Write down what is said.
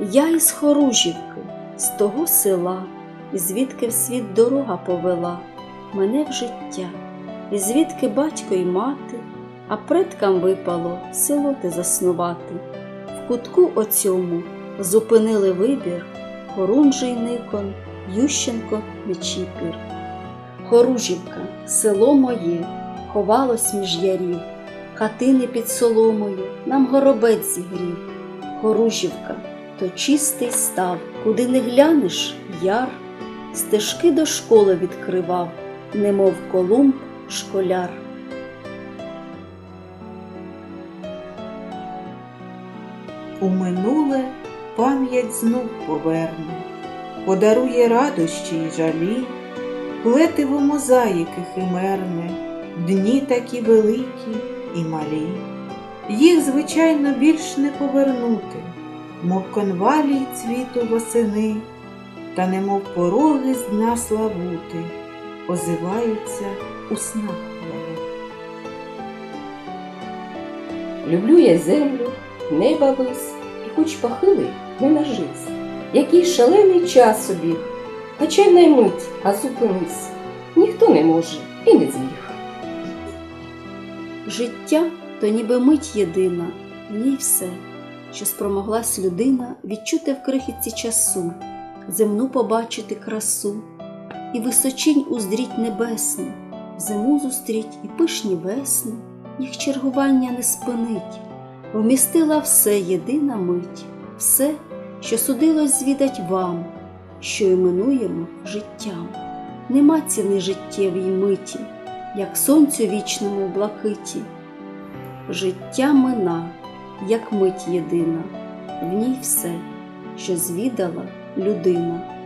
Я із Хоружівки, з того села, і звідки в світ дорога повела мене в життя, і звідки батько й мати, а предкам випало село те заснувати. В кутку оцьому зупинили вибір Хорунжий Никон, Ющенко Нечіпір. Хоружівка, село моє, ховалось між ярів, хатини під соломою, нам горобець зігрів. Хоружівка то чистий став, куди не глянеш яр, стежки до школи відкривав, немов Колумб школяр. У минуле пам'ять знов поверне, подарує радощі й жалі, плетиво мозаїки химерне, дні такі великі і малі. Їх, звичайно, більш не повернути, мов конвалій цвіту восени, та немов пороги з дна славути, озиваються у снах моїх. Люблю я землю, неба вись, і хоч похилий не нажись. Який шалений час обіг, хоча й не мить, а зупинись. Ніхто не може і не зміг. Життя то ніби мить єдина, в ній все, що спромоглась людина відчути в крихітці часу, земну побачити красу, і височинь уздріть небесну, зиму зустріть і пишні весни, їх чергування не спинить, вмістила все єдина мить, все, що судилось звідать вам, що іменуємо життям. Нема ціни життєвій миті, як сонцю вічному блакиті. Життя мина, як мить єдина, в ній все, що звідала людина.